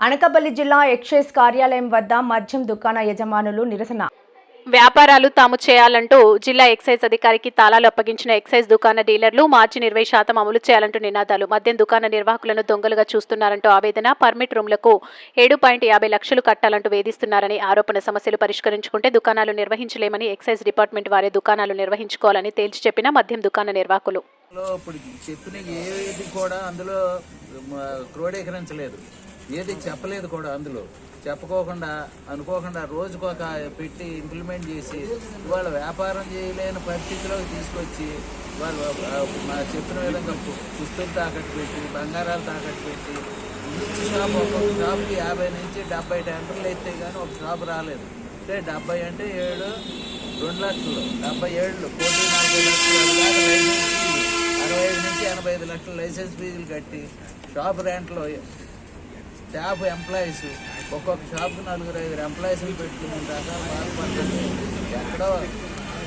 అనకాపల్లి జిల్లా ఎక్సైజ్ కార్యాలయం వద్ద మద్యం దుకాణ యజమానులు నిరసన. వ్యాపారాలు తాము చేయాలంటూ జిల్లా ఎక్సైజ్ అధికారికి తాళాలు అప్పగించిన ఎక్సైజ్ దుకాణ డీలర్లు మార్చి ఇరవై శాతం అమలు చేయాలంటూ నినాదాలు. మద్యం దుకాణ నిర్వాహకులను దొంగలుగా చూస్తున్నారంటూ ఆవేదన. పర్మిట్ రూమ్లకు ఏడు పాయింట్ యాభై లక్షలు కట్టాలంటూ వేధిస్తున్నారని ఆరోపణ సమస్యలు పరిష్కరించుకుంటే దుకాణాలు నిర్వహించలేమని ఎక్సైజ్ డిపార్ట్మెంట్ వారే దుకాణాలు నిర్వహించుకోవాలని తేల్చి చెప్పిన మద్యం దుకాణ నిర్వాహకులు. లో ఇప్పుడు చెప్పిన ఏది కూడా అందులో మ, క్రోడీకరించలేదు. ఏది చెప్పలేదు కూడా అందులో. చెప్పుకోకుండా అనుకోకుండా రోజుకొక పెట్టి ఇంప్లిమెంట్ చేసి వాళ్ళు వ్యాపారం చేయలేని పరిస్థితిలోకి తీసుకొచ్చి వాళ్ళు చెప్పిన విధంగా పుస్తులు తాకట్టు పెట్టి బంగారాలు తాకట్టు పెట్టి ఈచ్ షాప్ ఒక్కొక్క షాప్కి యాభై నుంచి డెబ్బై టెంటర్లు అయితే కానీ ఒక షాప్ రాలేదు. అంటే డెబ్బై అంటే ఏడు రెండు లక్షలు డెబ్బై ఏళ్ళు కోటి నలభై లక్షలు అరవై ఐదు నుంచి ఎనభై ఐదు లక్షలు లైసెన్స్ ఫీజులు కట్టి షాప్ రెంట్లో షాప్ ఎంప్లాయీస్ ఒక్కొక్క షాప్కి నలుగురు ఐదుగురు ఎంప్లాయీస్ని పెట్టుకుని రకాల బాధపడుతుంది ఎక్కడో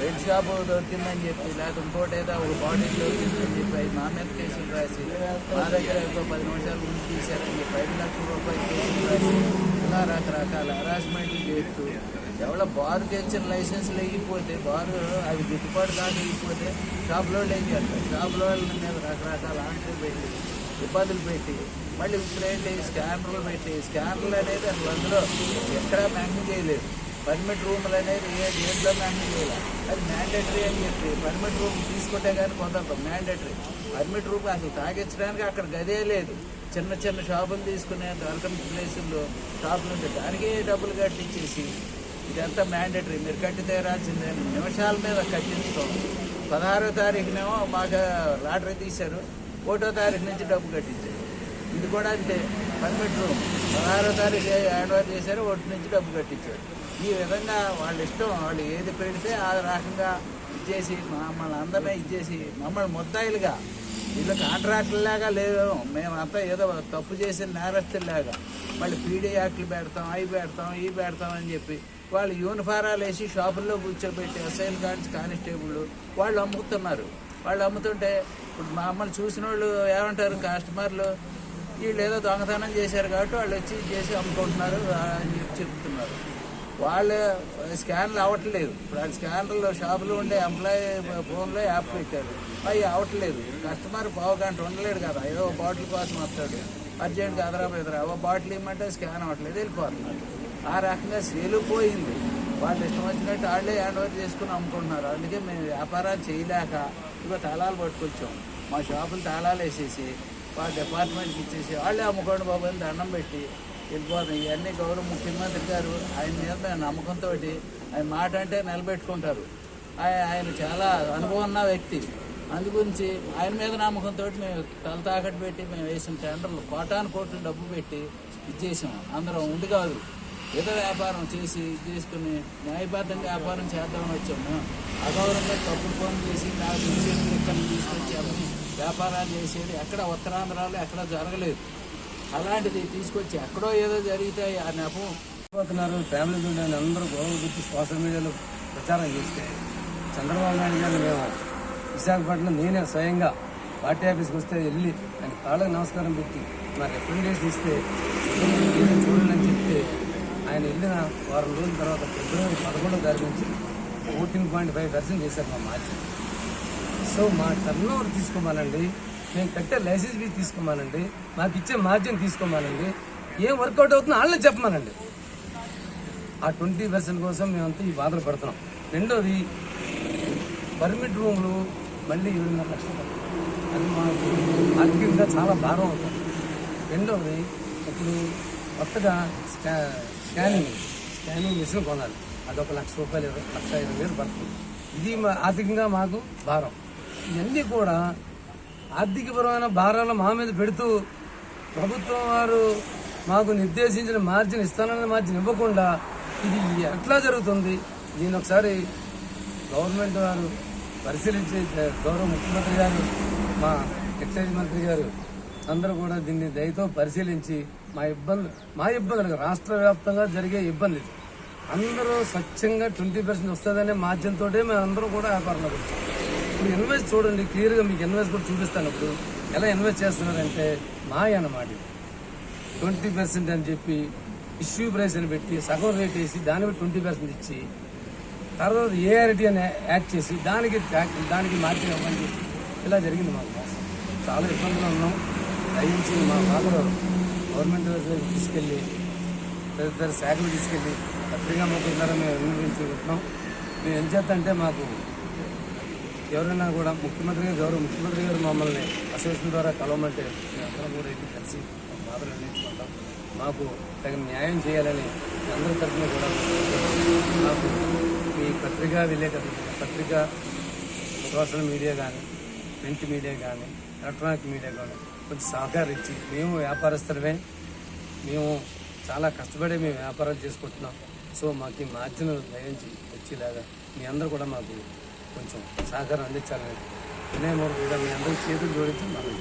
రెడ్ షాప్ దొరికిందని చెప్పి లేకపోతే ఇంకోటి ఏదో ఒక బాటిల్ దొరికిందని చెప్పి అవి మా మీద కేసులు రాసి మా దగ్గర ఇంకో పది నిమిషాలు ముందు తీశారని చెప్పి ఐదు లక్షల రూపాయలు కేసులు రాసి ఇలా రకరకాల హరాస్మెంట్లు చేస్తూ ఎవరో బారు తెచ్చిన లైసెన్స్లు వేయకపోతే బారు అవి గిట్టుబాటు కాక వేయకపోతే షాప్లో ఏం చేస్తారు? షాప్లో వాళ్ళ మీద రకరకాల ఆంక్షలు పెట్టి ఇబ్బందులు పెట్టి మళ్ళీ ఇప్పుడు ఏంటి స్కానర్లు పెట్టి స్కానర్లు అనేది అసలు అందులో ఎక్కడా మ్యాన్యం చేయలేదు. పర్మిట్ రూములు అనేది ఏ దేంట్లో మ్యాన్యం చేయలేదు అది మ్యాండేటరీ అని చెప్పి పర్మిట్ రూమ్ తీసుకుంటే కానీ కుదరదు మ్యాండేటరీ. పర్మిట్ రూమ్ అసలు తాగించడానికి అక్కడ గదే లేదు. చిన్న చిన్న షాపులు తీసుకునే దొరకని ప్లేసుల్లో షాపులు ఉంటే దానికే డబ్బులు కట్టించేసి ఇదంతా మ్యాండేటరీ. మీరు కట్టి తీరాల్సిందే నిమిషాల మీద కట్టించుకోం. పదహారో తారీఖునేమో మాకు లాటరీ తీశారు. ఒకటో తారీఖు నుంచి డబ్బు కట్టించారు. ఇది కూడా అంతే. వన్ బెడ్రూమ్ పదహారో తారీఖు హ్యాండ్ ఓవర్ చేశారు ఒకటి నుంచి డబ్బు కట్టించారు. ఈ విధంగా వాళ్ళ ఇష్టం వాళ్ళు ఏది పెడితే ఆ రకంగా ఇచ్చేసి మమ్మల్ని అందరినీ ఇచ్చేసి మమ్మల్ని ముద్దాయిలుగా. వీళ్ళు కాంట్రాక్టులాగా లేవు మేమంతా ఏదో తప్పు చేసిన నేరస్తులాగా మళ్ళీ పీడీ యాక్ట్లు పెడతాం అవి పెడతాం ఇవి పెడతాం అని చెప్పి వాళ్ళు యూనిఫారాలు వేసి షాపుల్లో కూర్చోబెట్టి ఎస్ఐల్ కార్డ్స్ కానిస్టేబుల్ వాళ్ళు అమ్ముతున్నారు. వాళ్ళు అమ్ముతుంటే ఇప్పుడు మమ్మల్ని చూసిన వాళ్ళు ఏమంటారు కస్టమర్లు? వీళ్ళు ఏదో దొంగతనం చేశారు కాబట్టి వాళ్ళు వచ్చి చేసి అమ్ముకుంటున్నారు అని చెప్పి చెప్తున్నారు. వాళ్ళు స్కాన్లు అవ్వట్లేదు. ఇప్పుడు ఆ స్కానర్లో షాపులో ఉండే ఎంప్లాయీ ఫోన్లో యాప్ పెట్టారు. అవి అవ్వట్లేదు. కస్టమర్ పావు గంట ఉండలేడు కదా. ఏదో బాటిల్ కోసం వస్తాడు. అర్జెంట్గా బెదరా. ఓ బాటిల్ ఇమ్మంటే స్కాన్ అవ్వట్లేదు వెళ్ళిపోతున్నారు. ఆ రకంగా సేలు పోయింది. వాళ్ళు ఇష్టం వచ్చినట్టు వాళ్ళే హ్యాండ్ ఓవర్ చేసుకుని అమ్ముకుంటున్నారు. అందుకే మేము వ్యాపారాలు చేయలేక ఇగో తాళాలు పట్టుకొచ్చాం. మా షాపులు తాళాలు వేసేసి వాళ్ళ డిపార్ట్మెంట్కి ఇచ్చేసి వాళ్ళే అమ్ముకోండి బాబు అని దండం పెట్టి వెళ్ళిపోతాం ఇవన్నీ గౌరవ ముఖ్యమంత్రి గారు ఆయన మీద నమ్మకంతో ఆయన మాట అంటే నిలబెట్టుకుంటారు. ఆయన చాలా అనుభవం ఉన్న వ్యక్తి. అందుగురించి ఆయన మీద నమ్మకంతో మేము తల తాకట్టు పెట్టి మేము వేసిన టెండర్లు కోటాను కోట్లు డబ్బు పెట్టి ఇచ్చేసాం. అందరం ఉండి కాదు. ఏదో వ్యాపారం చేసి ఇది చేసుకుని న్యాయబద్ధంగా వ్యాపారం చేద్దామని వచ్చాము. అగౌరవంగా తప్పుడు ఫోన్ చేసి నాకు ఇచ్చేది ఇక్కడ తీసుకొచ్చి అమ్మి వ్యాపారాలు చేసేది ఎక్కడ ఉత్తరాంధ్రాలో ఎక్కడ జరగలేదు. అలాంటిది తీసుకొచ్చి ఎక్కడో ఏదో జరిగితే ఆ నెపం. పోతున్నారు ఫ్యామిలీ చూడాలి అందరూ గొడవ గుర్తి సోషల్ మీడియాలో ప్రచారం చేస్తే చంద్రబాబు నాయుడు గారు మేము విశాఖపట్నం నేనే స్వయంగా పార్టీ ఆఫీస్కి వస్తే వెళ్ళి ఆయన కాళ్ళకి నమస్కారం పెట్టి నా రిప్రజెంటేషన్ ఇస్తే చూడాలని చెప్తే ఆయన వెళ్ళిన వారం రోజుల తర్వాత ఫిబ్రవరి పదకొండో తారీఖు నుంచి ఫోర్టీన్ పాయింట్ ఫైవ్ పర్సెంట్ చేశారు మా మార్చి. సో మా టర్న్ ఓవర్ తీసుకోమానండి మేము కట్టే లైసెన్స్ ఫీజు తీసుకోమానండి మాకు ఇచ్చే మార్జిన్ తీసుకోమానండి ఏం వర్కౌట్ అవుతుందో వాళ్ళని చెప్పమానండి. ఆ ట్వంటీ పర్సెంట్ కోసం మేమంతా ఈ బాధలు పడుతున్నాం. రెండోది పర్మిట్ రూమ్లు మళ్ళీ ఏడున్నర లక్షలు అది మాకు ఆర్థికంగా చాలా భారం అవుతుంది. రెండోది ఇప్పుడు కొత్తగా స్కా స్కానింగ్ స్కానింగ్ మిషన్ కొనాలి. అది ఒక లక్ష రూపాయలు లక్ష ఇరవై వేలు పడుతుంది. ఇది మా ఆర్థికంగా మాకు భారం. ఇవన్నీ కూడా ఆర్థికపరమైన భారాలు మా మీద పెడుతూ ప్రభుత్వం వారు మాకు నిర్దేశించిన మార్జిన్ ఇస్తానన్న మార్జిన్ ఇవ్వకుండా ఇది ఎట్లా జరుగుతుంది? దీని ఒకసారి గవర్నమెంట్ వారు పరిశీలించి గౌరవ ముఖ్యమంత్రి గారు మా ఎక్సైజ్ మంత్రి గారు అందరూ కూడా దీన్ని దయతో పరిశీలించి మా ఇబ్బంది మా ఇబ్బందులు రాష్ట్ర వ్యాప్తంగా జరిగే ఇబ్బంది అందరూ స్వచ్ఛంగా ట్వంటీ పర్సెంట్ వస్తుందనే మార్జిన్తో మేము అందరూ కూడా వ్యాపారంలో వచ్చాం ఇప్పుడు ఇన్వెస్ట్ చూడండి క్లియర్గా మీకు ఇన్వెస్ట్ కూడా చూపిస్తాను ఇప్పుడు ఎలా ఇన్వెస్ట్ చేస్తున్నారంటే మాయ అన్నమాట ట్వంటీ పర్సెంట్ అని చెప్పి ఇష్యూ ప్రైస్ అని పెట్టి సగం రేట్ వేసి దానికి ట్వంటీ పర్సెంట్ ఇచ్చి తర్వాత ఏఆర్టీ అని యాడ్ చేసి దానికి దానికి మార్కెట్ ఇవ్వమని ఇలా జరిగింది మాకు చాలా ఇబ్బందులు ఉన్నాం. దయించి మా మాకు గవర్నమెంట్ తీసుకెళ్ళి తదితర శాఖలు తీసుకెళ్ళి పత్రికా ముఖం ద్వారా మేము వినియోగించుకుంటున్నాం. మేము ఏం చేద్దంటే మాకు ఎవరైనా కూడా ముఖ్యమంత్రి గారు గౌరవ ముఖ్యమంత్రి గారు మమ్మల్ని అసోసియేషన్ ద్వారా కలవమంటే అందరం కూడా వెళ్ళి కలిసి బాధలు అందించుకుంటాం మాకు తగిన న్యాయం చేయాలని అందరి తరఫున కూడా మాకు మీ పత్రికా విలేకరు పత్రికా సోషల్ మీడియా కానీ ప్రింట్ మీడియా కానీ ఎలక్ట్రానిక్ మీడియా కానీ కొంచెం సహకారం ఇచ్చి మేము వ్యాపారస్తులమే. మేము చాలా కష్టపడి మేము వ్యాపారాలు చేసుకుంటున్నాం. సో మాకు ఈ మార్జిన్ దయించి వచ్చేలాగా మీ అందరూ కూడా మాకు కొంచెం సహకారం అందించాలని నేను మీ అందరూ చేతులు జోడించి మనం